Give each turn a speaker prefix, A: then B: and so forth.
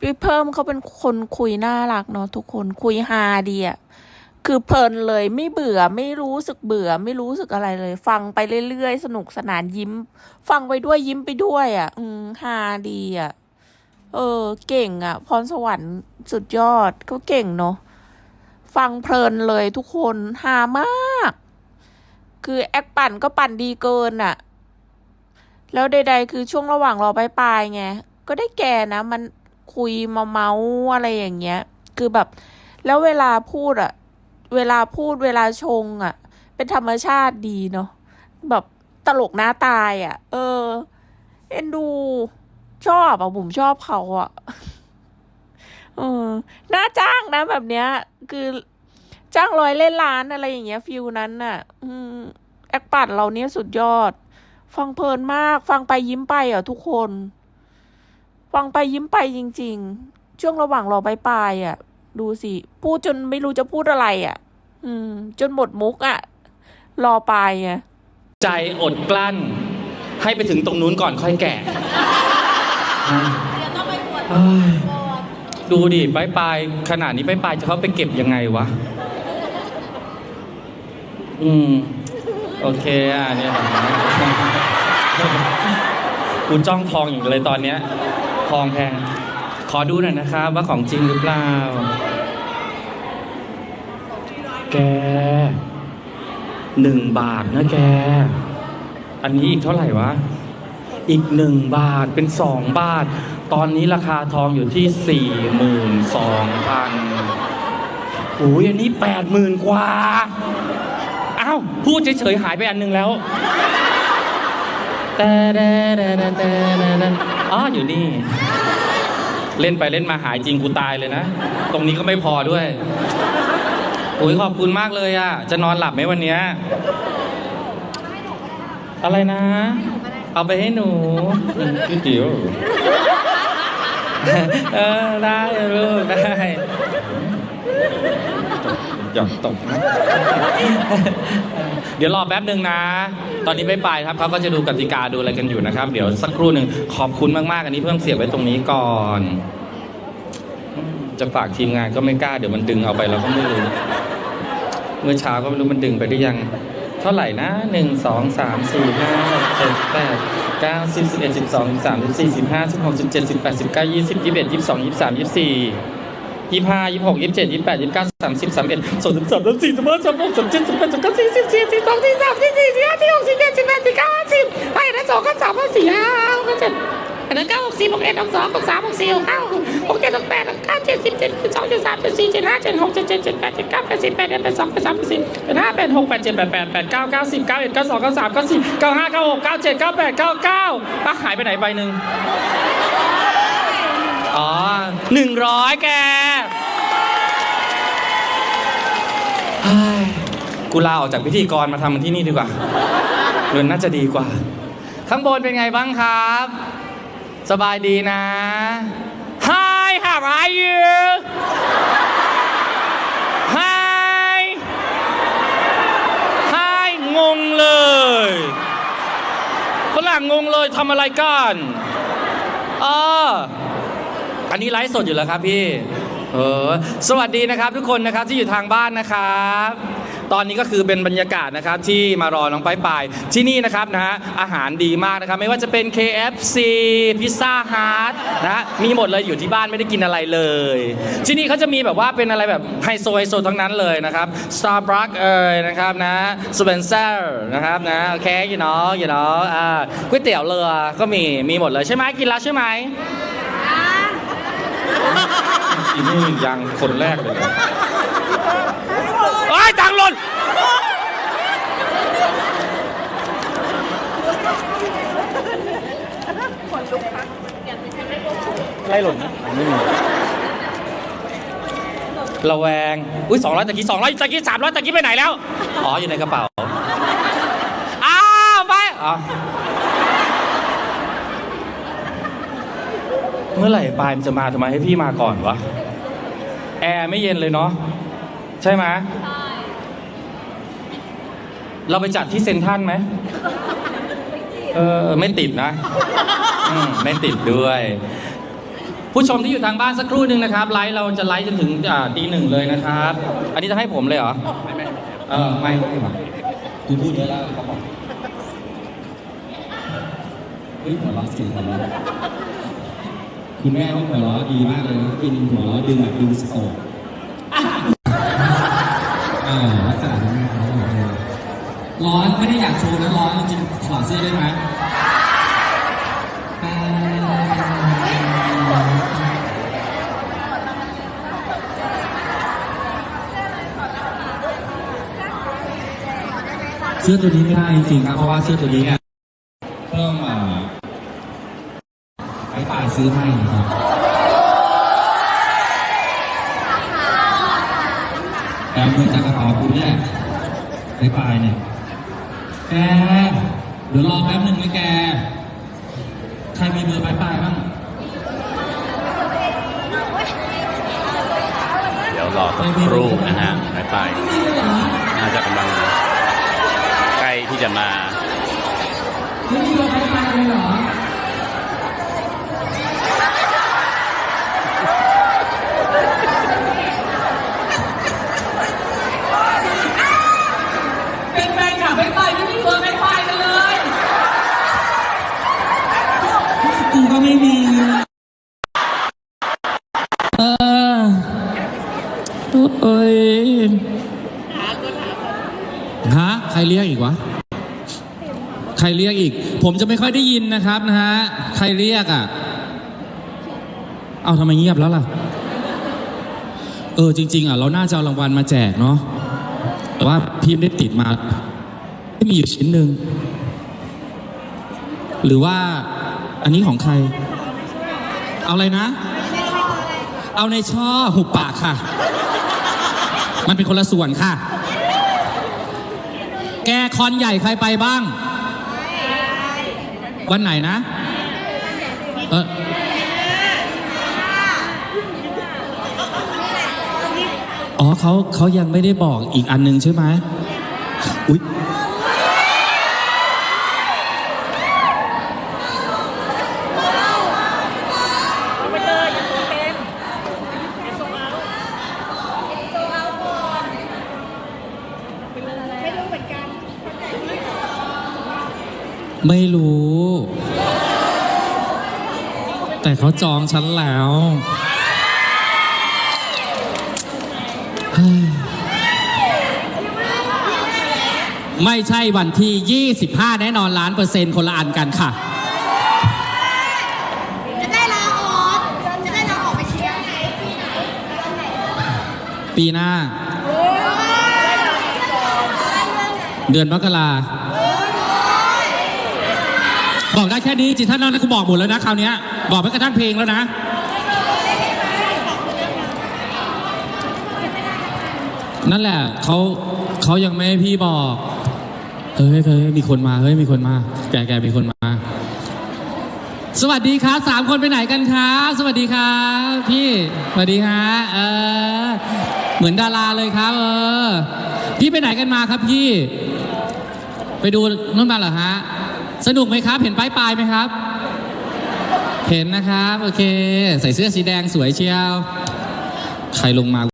A: พี่เพิ่มเขาเป็นคนคุยน่ารักเนาะทุกคนคุยฮาดีอะคือเพลินเลยไม่เบื่อไม่รู้สึกเบื่อ ไม่รู้สึกอะไรเลย ฟังไปเรื่อยๆ สนุกสนานยิ้ม ฟังไปด้วยยิ้มไปด้วยอะอืมฮาดีอะเออ เก่งอะพรสวรรค์สุดยอดเขาเก่งเนาะฟังเพลินเลยทุกคนฮามาก คือแอคปั่นก็ปั่นดีเกินอะ แล้วใดๆ คือช่วงระหว่างรอปลายๆไงก็ได้แก่นะมัน คุยมาเมาอะไรอย่างเงี้ย คือแบบ แล้วเวลาพูดอะเวลาพูดเวลาชงอะเป็นธรรมชาติดีเนาะแบบตลกหน้าตายอะเออ เอ็นดู ชอบอะผมชอบเขาอะเออน่าจ้างนะแบบเนี้ย คือจ้างร้อยเล่นล้านอะไรอย่างเงี้ยฟิลนั้นน่ะ อืมแอคปัดเราเนี้ยสุดยอด ฟังเพลินมาก ฟังไปยิ้มไปอะทุกคน ฟังไปยิ้มไปจริง ๆ ช่วงระหว่างรอปลายๆอะ ดูสิ พูดจนไม่รู้จะพูดอะไรอะ อืม จนหมดมุกอะ รอปลายไง
B: ใจอดกลั้น ให้ไปถึงตรงนู้นก่อนค่อยแกะเอ้ยดูดิปลายปลายๆขนาดนี้ปลายปลายๆจะเขาไปเก็บยังไงวะ อืม โอเคอะเนี่ยแบบนี้ กูจ้องทองอยู่เลยตอนเนี้ยท องแพง ขอดูหน่อยนะครับ ว่าของจริงหรือเปล่า แกหนึ่งบาทนะแก อันนี้อีกเท่าไหร่วะ อีกหนึ่งบาทเป็นสองบาท ตอนนี้ราคาทองอยู่ที่สี่หมื่นสองพันโอ้ยอันนี้แปดหมื่นกว่า อ้าว พูดเฉยๆหายไปอันหนึ่งแล้วแต่แต่แต่แต่แต่อ๋ออยู่นี่ เล่นไปเล่นมาหายจริงกูตายเลยนะ ตรงนี้ก็ไม่พอด้วยโอ้ยขอบคุณมากเลยอะ จะนอนหลับไหมวันเนี้ยอะไรนะ เอาไปให้หนูพี่จิ๋วเออได้ลูกได้อย่าตกนะเดี๋ยวรอแป๊บหนึ่งนะ ตอนนี้ไม่ไปครับเขาก็จะดูกติกาดูอะไรกันอยู่นะครับ เดี๋ยวสักครู่หนึ่งขอบคุณมากๆ อันนี้เพิ่มเสียบไว้ตรงนี้ก่อน จะฝากทีมงานก็ไม่กล้าเดี๋ยวมันดึงเอาไปเราก็ไม่รู้เมื่อเช้าก็ไม่รู้มันดึงไปได้ยังเท่าไหร่นะหนึ่งสองสามสี่ห้าเจ็ดแปดเก้าสิบสิบเอ็ดสิบสองสิบสามสิบสี่สิบห้าสิบหกสิบเจ็ดสิบแปดสิบเก้ายี่สิบยี่สิบเอ็ดยี่สิบสองยี่สิบสามยี่สิบสี่ ยี่ห้ายี่หกยี่เจ็ดยี่แปดยี่เก้าสามสิบสามเอ็ดสองสิบสามสามสี่สามห้าสามหกสามเจ็ดสามแปดสามเก้าสี่สิบสี่สิบสองสี่สามสี่สี่สี่ห้าสี่หกสี่เจ็ดสี่แปดสี่เก้าห้าสิบไปนะสองก็สามห้าสี่ห้าหกเจ็ดอันนั้นเก้าหกสี่หกเอ็ดหกสองหกสามหกสี่หกห้าหกเจ็ดหกแปดหกเก้าเจ็ดสิบเจ็ดสิบสองเจ็ดสามเจ็ดสี่เจ็ดห้าเจ็ดหกเจ็ดเจ็ดเจ็ดแปดเจ็ดเก้าแปดสิบแปดเอ็ดแปดสองแปดสามแปดสี่แปดห้าแปดหกแปดเจ็ดแปดแปดแปดเก้าเก้าสิบเก้าเอ็ดเก้าสองเก้าสามเก้าสี่เก้าห้าเก้าหกเก้าเจ็ดเก้าแปดเก้าเก้าอะหายไปไหนใบหนึ่งอ๋อ หนึ่งร้อยแกเฮ้กูลาออกจากพิธีกรมาทำมันที่นี่ดีกว่าเงินน่าจะดีกว่า ข้างบนเป็นไงบ้างครับ สบายดีนะ Hi how are you Hi Hi งงเลยฝรั่งงงเลยทำอะไรกัน อันนี้ไลฟ์สดอยู่แล้วครับพี่ เออ สวัสดีนะครับ ทุกคนนะครับที่อยู่ทางบ้านนะครับ ตอนนี้ก็คือเป็นบรรยากาศนะครับที่มารอน้องปายปายที่นี่นะครับนะฮะอาหารดีมากนะครับ ไม่ว่าจะเป็น KFC พิซซ่าฮัทนะฮะมีหมดเลยอยู่ที่บ้านไม่ได้กินอะไรเลย ที่นี่เขาจะมีแบบว่าเป็นอะไรแบบไฮโซไฮโซทั้งนั้นเลยนะครับ Starbucks เอ่ยนะครับนะ Spencer นะครับนะโอเคอยู่เนาะอยู่เนาะอ่าก๋วยเตี๋ยวเรือก็มีมีหมดเลยใช่ไหมกินแล้วใช่ไหม อีนี่ยังคนแรกเลยเหรอไอ้ยตังค์หล่นไล่หล่นนะไม่มีระแวง อุ้ยสองร้อยตะกี้สองร้อยตะกี้สามร้อยตะกี้ไปไหนแล้ว อ๋อ อยู่ในกระเป๋า อ้าว ไปอ๋อ เมื่อไหร่ปลายมันจะมาทำไมให้พี่มาก่อนวะ แอร์ไม่เย็นเลยเนาะใช่ไหมเราไปจัดที่เซนทันไหมเออไม่ติดนะมไม่ติดด้วย ผู้ชมที่อยู่ทางบ้านสักครู่หนึ่งนะครับ ไลฟ์เราจะไลฟ์จนถึงตีหนึ่งเลยนะครับ อันนี้จะให้ผมเลยเหรอ ไม่ไม่เออไม่ไม่หรอกูพูดเยอะแล้วเขาบอกเฮ้ยหัวเราะสียงหัวเราะ คุณแม่เขาหัวเราะดีมากเลยนะกินหัวเราะดึงแบบดึงสโตกอ่าลักษณะนั้นนะครับร้อนไม่ได้อยากโชว์นะร้อนจริงๆถอดเสื้อได้ไหมเสื้อตัวนี้ไม่ได้จริงๆครับเพราะว่าเสื้อตัวนี้เนี่ยเพิ่มมาไอ้ป่าย ซื้อให้นะครับแอบเงินจากกระเป๋าคุณเนี่ยไอ้ป่ายเนี่ยแกเดี๋ยวรอแป๊บหนึ่งนะแก ใครมีเบอร์ปลายปลายบ้าง
C: เดี๋ยวรอสักครู่นะฮะไปไปน่าจะกำลังใกล้ที่จะมา
B: ไม่มีเบอร์ปลายปลายเลยเหรอ เป็นแฟนคลับไม่ไปไม่มีเบอร์ไม่ไปกันเลย กูก็ไม่มี เออเอ้ย ฮะใครเรียกอีกวะ ใครเรียกอีก ผมจะไม่ค่อยได้ยินนะครับนะฮะ ใครเรียกอะ เอาทำไมเงียบแล้วล่ะ เออจริง ๆ อะ เราน่าจะเอารางวัลมาแจกเนาะแต่ว่าพี่ไม่ได้ติดมาไม่มีอยู่ชิ้นหนึ่ง หรือว่าอันนี้ของใคร เอาอะไรนะ เอาในช่อหุบปากค่ะ มันเป็นคนละส่วนค่ะ คอนใหญ่ใครไปบ้าง วันไหนนะ เอออ๋อเขาเขายังไม่ได้บอกอีกอันหนึงใช่ไหมอุ๊ย ไม่รู้ แต่เขาจองฉันแล้วเฮ้ยไม่ใช่วันที่ 25 แน่นอนล้านเปอร์เซ็นต์คนละอันกันค่ะ
D: จะได้ลาออกจะได้ลาออกไปเชียร์ไหนปีไหน
B: ปีหน้า เดือนมกรา บอกได้แค่นี้จิตท่านนั้นกูบอกหมดแล้วนะคราวนี้บอกไปกระทั่งเพลงแล้วนะนั่นแหละเขาเขายังไม่ให้พี่บอกเฮ้ยเฮ้ยมีคนมาเฮ้ยมีคนมา แกแกมีคนมา สวัสดีครับสามคนไปไหนกันครับสวัสดีครับพี่สวัสดีฮะเออเหมือนดาราเลยครับ เออ พี่ไปไหนกันมาครับพี่ ไปดูนู่นมาเหรอฮะ สนุกไหมครับ เห็นป้ายปลายไหมครับ เห็นนะครับ โอเค ใส่เสื้อสีแดงสวยเชียว ใครลงมา